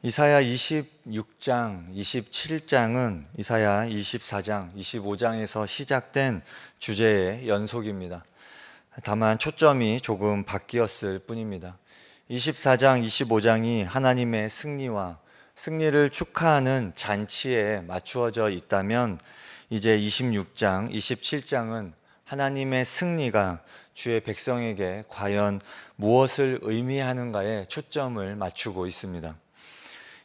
이사야 26장, 27장은 이사야 24장, 25장에서 시작된 주제의 연속입니다. 다만 초점이 조금 바뀌었을 뿐입니다. 24장, 25장이 하나님의 승리와 승리를 축하하는 잔치에 맞추어져 있다면 이제 26장, 27장은 하나님의 승리가 주의 백성에게 과연 무엇을 의미하는가에 초점을 맞추고 있습니다.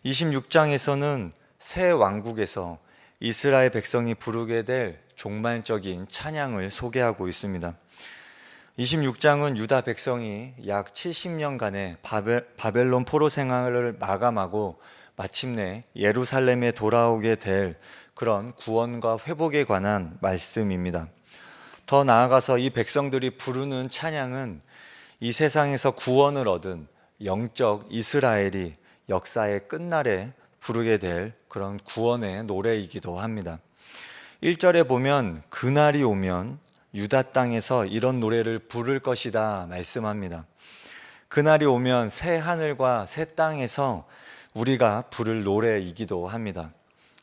26장에서는 새 왕국에서 이스라엘 백성이 부르게 될 종말적인 찬양을 소개하고 있습니다. 26장은 유다 백성이 약 70년간의 바벨, 론 포로 생활을 마감하고 마침내 예루살렘에 돌아오게 될 그런 구원과 회복에 관한 말씀입니다. 더 나아가서 이 백성들이 부르는 찬양은 이 세상에서 구원을 얻은 영적 이스라엘이 역사의 끝날에 부르게 될 그런 구원의 노래이기도 합니다. 1절에 보면 그날이 오면 유다 땅에서 이런 노래를 부를 것이다 말씀합니다. 그날이 오면 새 하늘과 새 땅에서 우리가 부를 노래이기도 합니다.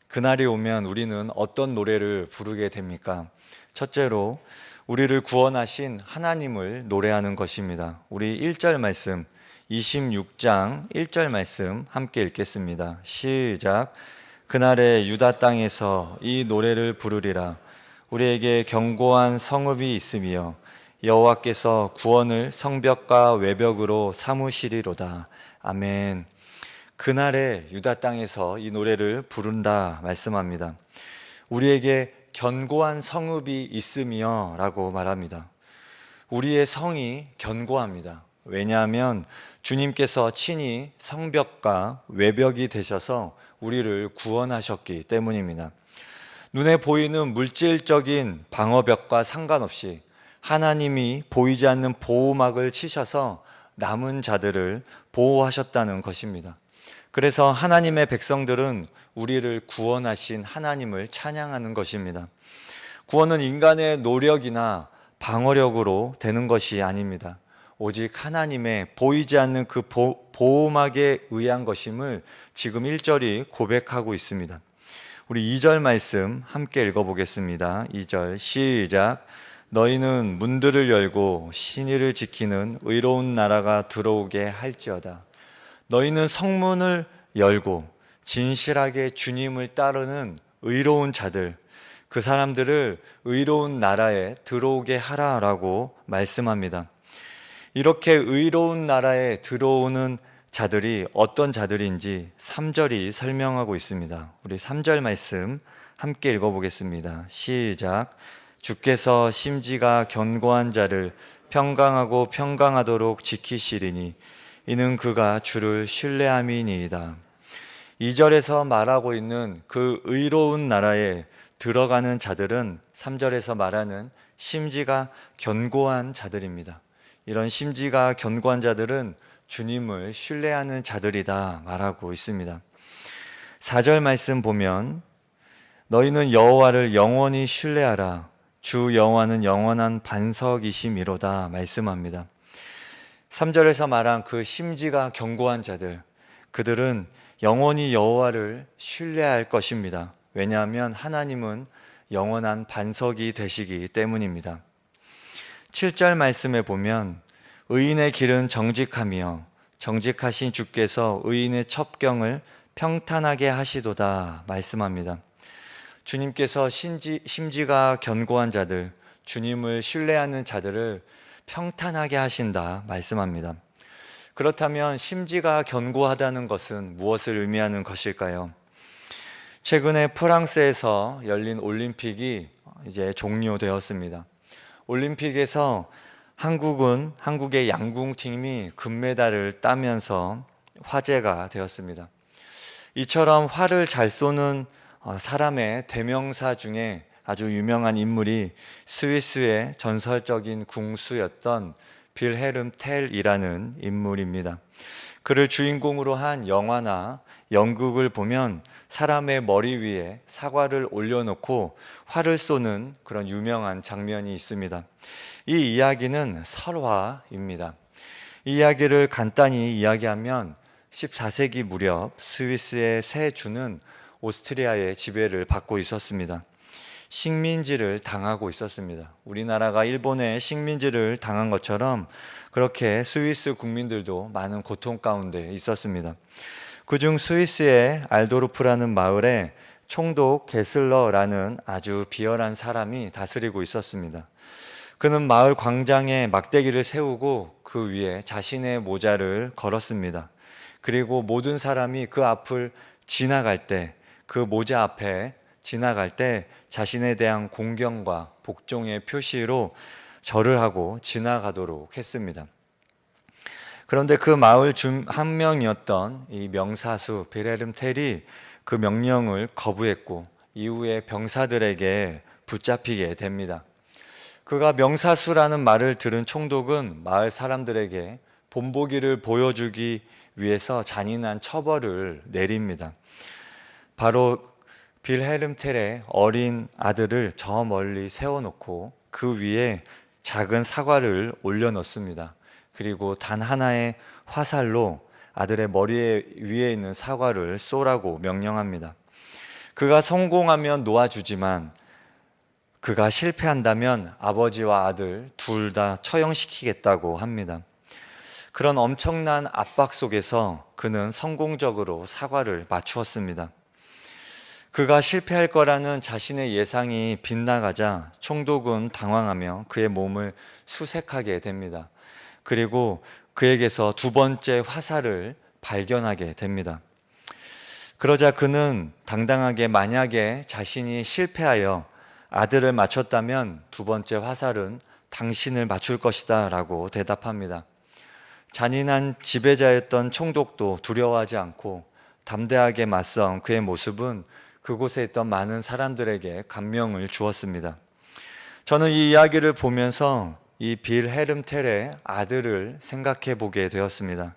그날이 오면 우리는 어떤 노래를 부르게 됩니까? 첫째로 우리를 구원하신 하나님을 노래하는 것입니다. 우리 1절 말씀 26장 1절 말씀 함께 읽겠습니다. 시작. 그날에 유다 땅에서 이 노래를 부르리라. 우리에게 견고한 성읍이 있으며 여호와께서 구원을 성벽과 외벽으로 삼으시리로다. 아멘. 그날에 유다 땅에서 이 노래를 부른다 말씀합니다. 우리에게 견고한 성읍이 있으며라고 말합니다. 우리의 성이 견고합니다. 왜냐하면 주님께서 친히 성벽과 외벽이 되셔서 우리를 구원하셨기 때문입니다. 눈에 보이는 물질적인 방어벽과 상관없이 하나님이 보이지 않는 보호막을 치셔서 남은 자들을 보호하셨다는 것입니다. 그래서 하나님의 백성들은 우리를 구원하신 하나님을 찬양하는 것입니다. 구원은 인간의 노력이나 방어력으로 되는 것이 아닙니다. 오직 하나님의 보이지 않는 그 보호막에 의한 것임을 지금 1절이 고백하고 있습니다. 우리 2절 말씀 함께 읽어보겠습니다. 2절 시작. 너희는 문들을 열고 신의를 지키는 의로운 나라가 들어오게 할지어다. 너희는 성문을 열고 진실하게 주님을 따르는 의로운 자들, 그 사람들을 의로운 나라에 들어오게 하라라고 말씀합니다. 이렇게 의로운 나라에 들어오는 자들이 어떤 자들인지 3절이 설명하고 있습니다. 우리 3절 말씀 함께 읽어보겠습니다. 시작. 주께서 심지가 견고한 자를 평강하고 평강하도록 지키시리니 이는 그가 주를 신뢰함이니이다. 2절에서 말하고 있는 그 의로운 나라에 들어가는 자들은 3절에서 말하는 심지가 견고한 자들입니다. 이런 심지가 견고한 자들은 주님을 신뢰하는 자들이다 말하고 있습니다. 4절 말씀 보면 너희는 여호와를 영원히 신뢰하라 주 여호와는 영원한 반석이심이로다 말씀합니다. 3절에서 말한 그 심지가 견고한 자들 그들은 영원히 여호와를 신뢰할 것입니다. 왜냐하면 하나님은 영원한 반석이 되시기 때문입니다. 7절 말씀에 보면 의인의 길은 정직하며 정직하신 주께서 의인의 첩경을 평탄하게 하시도다 말씀합니다. 주님께서 신지, 심지가 견고한 자들, 주님을 신뢰하는 자들을 평탄하게 하신다 말씀합니다. 그렇다면 심지가 견고하다는 것은 무엇을 의미하는 것일까요? 최근에 프랑스에서 열린 올림픽이 이제 종료되었습니다. 올림픽에서 한국은 한국의 양궁팀이 금메달을 따면서 화제가 되었습니다. 이처럼 활을 잘 쏘는 어, 사람의 대명사 중에 아주 유명한 인물이 스위스의 전설적인 궁수였던 빌헤름 텔이라는 인물입니다. 그를 주인공으로 한 영화나 연극을 보면 사람의 머리 위에 사과를 올려놓고 활을 쏘는 그런 유명한 장면이 있습니다. 이 이야기는 설화입니다. 이 이야기를 간단히 이야기하면 14세기 무렵 스위스의 새 주는 오스트리아의 지배를 받고 있었습니다. 식민지를 당하고 있었습니다. 우리나라가 일본의 식민지를 당한 것처럼 그렇게 스위스 국민들도 많은 고통 가운데 있었습니다. 그중 스위스의 알도르프라는 마을에 총독 게슬러라는 아주 비열한 사람이 다스리고 있었습니다. 그는 마을 광장에 막대기를 세우고 그 위에 자신의 모자를 걸었습니다. 그리고 모든 사람이 그 앞을 지나갈 때 그 모자 앞에 지나갈 때 자신에 대한 공경과 복종의 표시로 절을 하고 지나가도록 했습니다. 그런데 그 마을 중 한 명이었던 이 명사수 베레름 텔이 그 명령을 거부했고 이후에 병사들에게 붙잡히게 됩니다. 그가 명사수라는 말을 들은 총독은 마을 사람들에게 본보기를 보여주기 위해서 잔인한 처벌을 내립니다. 바로 빌헤름 텔의 어린 아들을 저 멀리 세워놓고 그 위에 작은 사과를 올려놓습니다. 그리고 단 하나의 화살로 아들의 머리 위에 있는 사과를 쏘라고 명령합니다. 그가 성공하면 놓아주지만 그가 실패한다면 아버지와 아들 둘 다 처형시키겠다고 합니다. 그런 엄청난 압박 속에서 그는 성공적으로 사과를 맞추었습니다. 그가 실패할 거라는 자신의 예상이 빗나가자 총독은 당황하며 그의 몸을 수색하게 됩니다. 그리고 그에게서 두 번째 화살을 발견하게 됩니다. 그러자 그는 당당하게 만약에 자신이 실패하여 아들을 맞췄다면 두 번째 화살은 당신을 맞출 것이다 라고 대답합니다. 잔인한 지배자였던 총독도 두려워하지 않고 담대하게 맞선 그의 모습은 그곳에 있던 많은 사람들에게 감명을 주었습니다. 저는 이 이야기를 보면서 이 빌 헤름텔의 아들을 생각해 보게 되었습니다.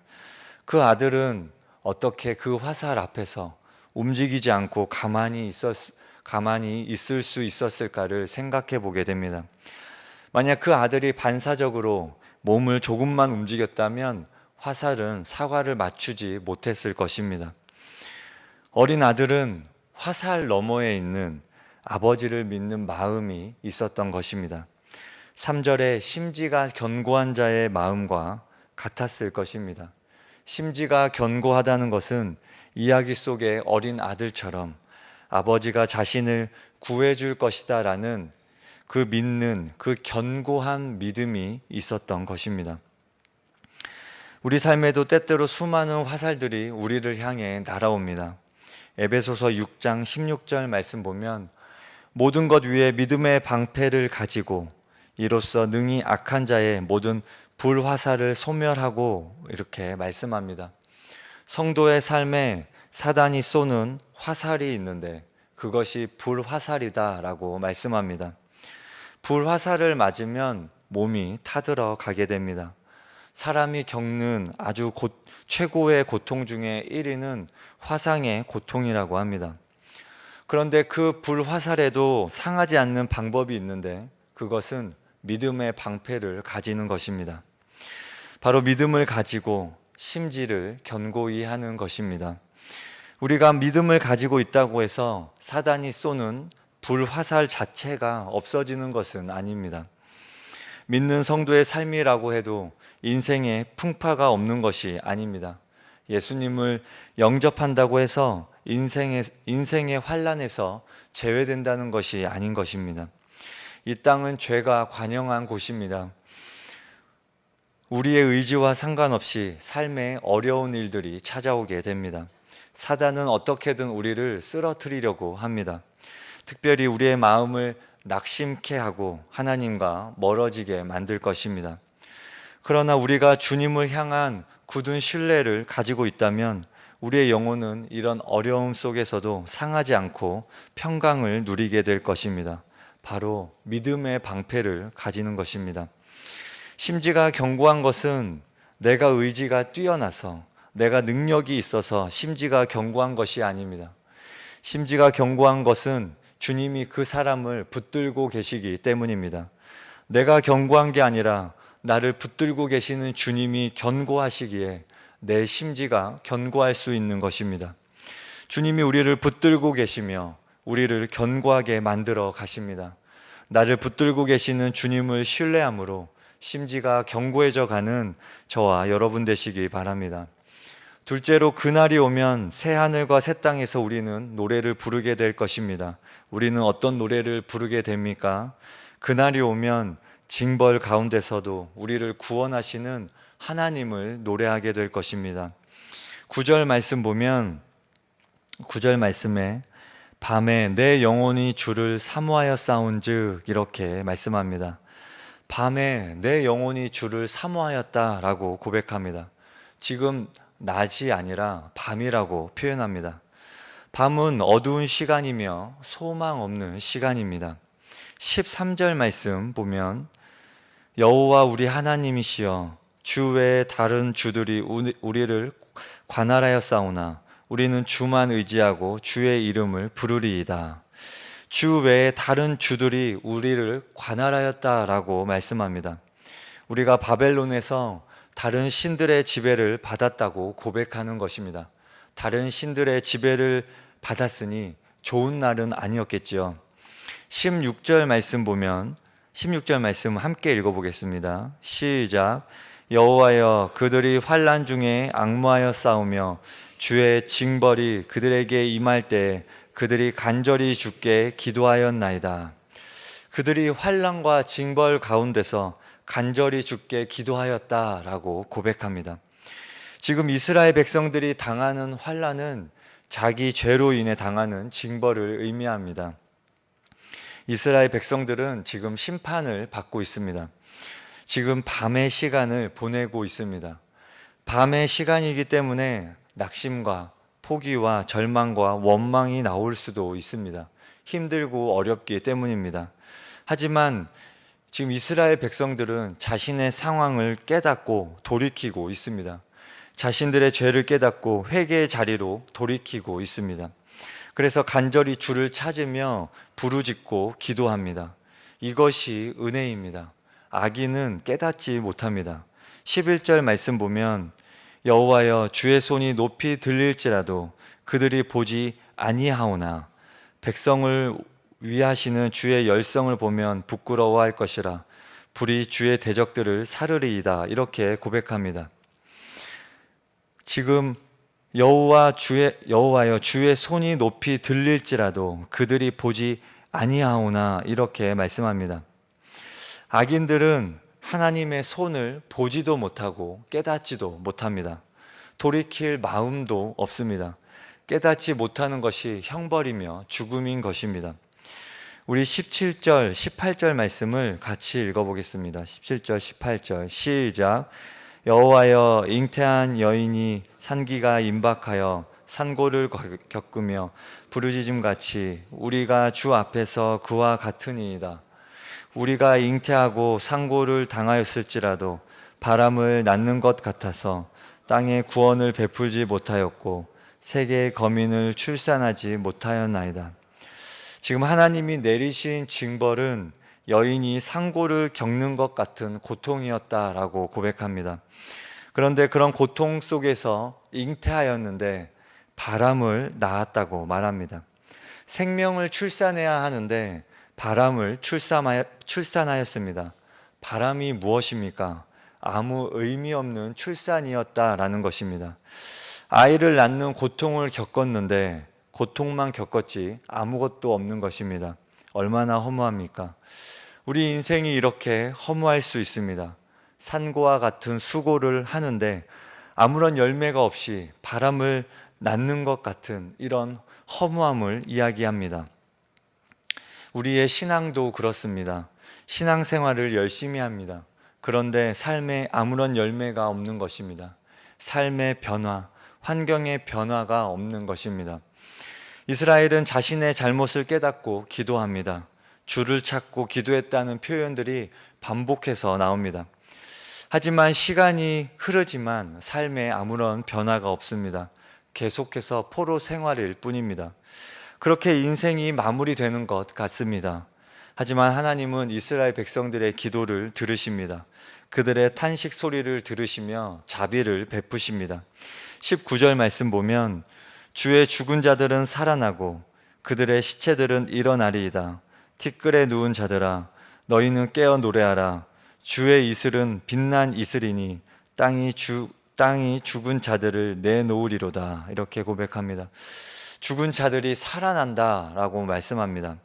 그 아들은 어떻게 그 화살 앞에서 움직이지 않고 가만히 있었, 가만히 있을 수 있었을까를 생각해 보게 됩니다. 만약 그 아들이 반사적으로 몸을 조금만 움직였다면 화살은 사과를 맞추지 못했을 것입니다. 어린 아들은 화살 너머에 있는 아버지를 믿는 마음이 있었던 것입니다. 3절에 심지가 견고한 자의 마음과 같았을 것입니다. 심지가 견고하다는 것은 이야기 속의 어린 아들처럼 아버지가 자신을 구해줄 것이다 라는 그 믿는 그 견고한 믿음이 있었던 것입니다. 우리 삶에도 때때로 수많은 화살들이 우리를 향해 날아옵니다. 에베소서 6장 16절 말씀 보면 모든 것 위에 믿음의 방패를 가지고 이로써 능히 악한 자의 모든 불화살을 소멸하고 이렇게 말씀합니다. 성도의 삶에 사단이 쏘는 화살이 있는데 그것이 불화살이다라고 말씀합니다. 불화살을 맞으면 몸이 타들어 가게 됩니다. 사람이 겪는 아주 곧 최고의 고통 중에 1위는 화상의 고통이라고 합니다. 그런데 그 불화살에도 상하지 않는 방법이 있는데 그것은 믿음의 방패를 가지는 것입니다. 바로 믿음을 가지고 심지를 견고히 하는 것입니다. 우리가 믿음을 가지고 있다고 해서 사단이 쏘는 불화살 자체가 없어지는 것은 아닙니다. 믿는 성도의 삶이라고 해도 인생에 풍파가 없는 것이 아닙니다. 예수님을 영접한다고 해서 인생의, 인생의 환란에서 제외된다는 것이 아닌 것입니다. 이 땅은 죄가 관영한 곳입니다. 우리의 의지와 상관없이 삶에 어려운 일들이 찾아오게 됩니다. 사단은 어떻게든 우리를 쓰러뜨리려고 합니다. 특별히 우리의 마음을 낙심케 하고 하나님과 멀어지게 만들 것입니다. 그러나 우리가 주님을 향한 굳은 신뢰를 가지고 있다면 우리의 영혼은 이런 어려움 속에서도 상하지 않고 평강을 누리게 될 것입니다. 바로 믿음의 방패를 가지는 것입니다. 심지가 견고한 것은 내가 의지가 뛰어나서 내가 능력이 있어서 심지가 견고한 것이 아닙니다. 심지가 견고한 것은 주님이 그 사람을 붙들고 계시기 때문입니다. 내가 견고한 게 아니라 나를 붙들고 계시는 주님이 견고하시기에 내 심지가 견고할 수 있는 것입니다. 주님이 우리를 붙들고 계시며 우리를 견고하게 만들어 가십니다. 나를 붙들고 계시는 주님을 신뢰함으로 심지가 견고해져 가는 저와 여러분 되시기 바랍니다. 둘째로 그날이 오면 새 하늘과 새 땅에서 우리는 노래를 부르게 될 것입니다. 우리는 어떤 노래를 부르게 됩니까? 그날이 오면 징벌 가운데서도 우리를 구원하시는 하나님을 노래하게 될 것입니다. 9절 말씀 보면 9절 말씀에 밤에 내 영혼이 주를 사모하여 싸운즉 이렇게 말씀합니다. 밤에 내 영혼이 주를 사모하였다라고 고백합니다. 지금 낮이 아니라 밤이라고 표현합니다. 밤은 어두운 시간이며 소망 없는 시간입니다. 13절 말씀 보면 여호와 우리 하나님이시여 주 외에 다른 주들이 우리를 관할하여 싸우나 우리는 주만 의지하고 주의 이름을 부르리이다. 주 외에 다른 주들이 우리를 관할하였다라고 말씀합니다. 우리가 바벨론에서 다른 신들의 지배를 받았다고 고백하는 것입니다. 다른 신들의 지배를 받았으니 좋은 날은 아니었겠지요. 16절 말씀 보면 16절 말씀 함께 읽어 보겠습니다. 시작. 여호와여 그들이 환란 중에 악무하여 싸우며 주의 징벌이 그들에게 임할 때 그들이 간절히 주께 기도하였나이다. 그들이 환란과 징벌 가운데서 간절히 주께 기도하였다라고 고백합니다. 지금 이스라엘 백성들이 당하는 환란은 자기 죄로 인해 당하는 징벌을 의미합니다. 이스라엘 백성들은 지금 심판을 받고 있습니다. 지금 밤의 시간을 보내고 있습니다. 밤의 시간이기 때문에 낙심과 포기와 절망과 원망이 나올 수도 있습니다. 힘들고 어렵기 때문입니다. 하지만 지금 이스라엘 백성들은 자신의 상황을 깨닫고 돌이키고 있습니다. 자신들의 죄를 깨닫고 회개의 자리로 돌이키고 있습니다. 그래서 간절히 주를 찾으며 부르짖고 기도합니다. 이것이 은혜입니다. 악인은 깨닫지 못합니다. 11절 말씀 보면 여호와여 주의 손이 높이 들릴지라도 그들이 보지 아니하오나 백성을 위하시는 주의 열성을 보면 부끄러워할 것이라 불이 주의 대적들을 사르리이다 이렇게 고백합니다. 지금 여호와 주의 여호와여 주의 손이 높이 들릴지라도 그들이 보지 아니하오나 이렇게 말씀합니다. 악인들은 하나님의 손을 보지도 못하고 깨닫지도 못합니다. 돌이킬 마음도 없습니다. 깨닫지 못하는 것이 형벌이며 죽음인 것입니다. 우리 17절, 18절 말씀을 같이 읽어보겠습니다. 17절, 18절 시작. 여호와여 잉태한 여인이 산기가 임박하여 산고를 겪으며 부르짖음 같이 우리가 주 앞에서 그와 같으니이다. 우리가 잉태하고 상고를 당하였을지라도 바람을 낳는 것 같아서 땅에 구원을 베풀지 못하였고 세계의 거민을 출산하지 못하였나이다. 지금 하나님이 내리신 징벌은 여인이 상고를 겪는 것 같은 고통이었다라고 고백합니다. 그런데 그런 고통 속에서 잉태하였는데 바람을 낳았다고 말합니다. 생명을 출산해야 하는데 바람을 출산하였습니다. 바람이 무엇입니까? 아무 의미 없는 출산이었다라는 것입니다. 아이를 낳는 고통을 겪었는데 고통만 겪었지 아무것도 없는 것입니다. 얼마나 허무합니까? 우리 인생이 이렇게 허무할 수 있습니다. 산고와 같은 수고를 하는데 아무런 열매가 없이 바람을 낳는 것 같은 이런 허무함을 이야기합니다. 우리의 신앙도 그렇습니다. 신앙생활을 열심히 합니다. 그런데 삶에 아무런 열매가 없는 것입니다. 삶의 변화, 환경의 변화가 없는 것입니다. 이스라엘은 자신의 잘못을 깨닫고 기도합니다. 주를 찾고 기도했다는 표현들이 반복해서 나옵니다. 하지만 시간이 흐르지만 삶에 아무런 변화가 없습니다. 계속해서 포로 생활일 뿐입니다. 그렇게 인생이 마무리되는 것 같습니다. 하지만 하나님은 이스라엘 백성들의 기도를 들으십니다. 그들의 탄식 소리를 들으시며 자비를 베푸십니다. 19절 말씀 보면 주의 죽은 자들은 살아나고 그들의 시체들은 일어나리이다. 티끌에 누운 자들아 너희는 깨어 노래하라. 주의 이슬은 빛난 이슬이니 땅이 주 땅이 죽은 자들을 내놓으리로다. 이렇게 고백합니다. 죽은 자들이 살아난다라고 말씀합니다.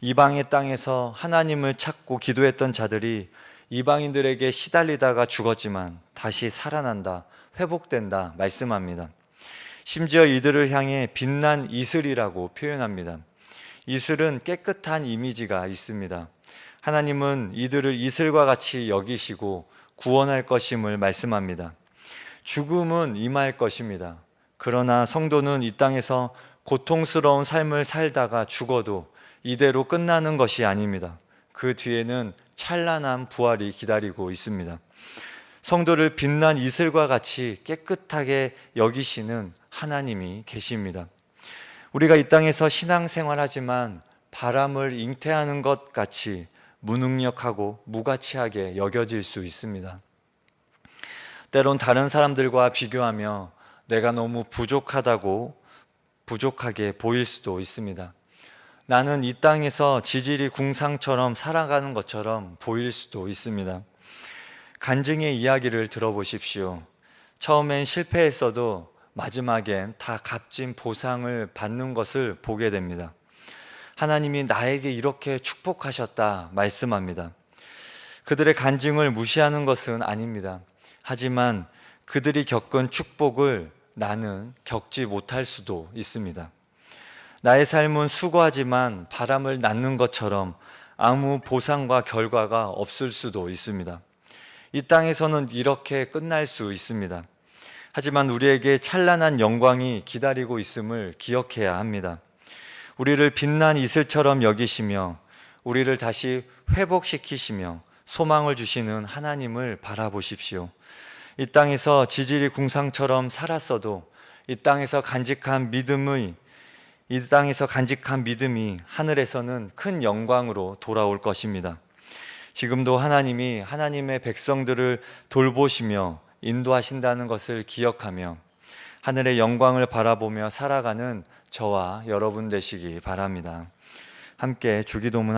이방의 땅에서 하나님을 찾고 기도했던 자들이 이방인들에게 시달리다가 죽었지만 다시 살아난다, 회복된다 말씀합니다. 심지어 이들을 향해 빛난 이슬이라고 표현합니다. 이슬은 깨끗한 이미지가 있습니다. 하나님은 이들을 이슬과 같이 여기시고 구원할 것임을 말씀합니다. 죽음은 임할 것입니다. 그러나 성도는 이 땅에서 고통스러운 삶을 살다가 죽어도 이대로 끝나는 것이 아닙니다. 그 뒤에는 찬란한 부활이 기다리고 있습니다. 성도를 빛난 이슬과 같이 깨끗하게 여기시는 하나님이 계십니다. 우리가 이 땅에서 신앙생활 하지만 바람을 잉태하는 것 같이 무능력하고 무가치하게 여겨질 수 있습니다. 때론 다른 사람들과 비교하며 내가 너무 부족하다고 부족하게 보일 수도 있습니다. 나는 이 땅에서 지질이 궁상처럼 살아가는 것처럼 보일 수도 있습니다. 간증의 이야기를 들어보십시오. 처음엔 실패했어도 마지막엔 다 값진 보상을 받는 것을 보게 됩니다. 하나님이 나에게 이렇게 축복하셨다 말씀합니다. 그들의 간증을 무시하는 것은 아닙니다. 하지만 그들이 겪은 축복을 나는 겪지 못할 수도 있습니다. 나의 삶은 수고하지만 바람을 낳는 것처럼 아무 보상과 결과가 없을 수도 있습니다. 이 땅에서는 이렇게 끝날 수 있습니다. 하지만 우리에게 찬란한 영광이 기다리고 있음을 기억해야 합니다. 우리를 빛난 이슬처럼 여기시며 우리를 다시 회복시키시며 소망을 주시는 하나님을 바라보십시오. 이 땅에서 지질이 궁상처럼 살았어도 이 땅에서 간직한 믿음의 이 땅에서 간직한 믿음이 하늘에서는 큰 영광으로 돌아올 것입니다. 지금도 하나님이 하나님의 백성들을 돌보시며 인도하신다는 것을 기억하며 하늘의 영광을 바라보며 살아가는 저와 여러분 되시기 바랍니다. 함께 주기도문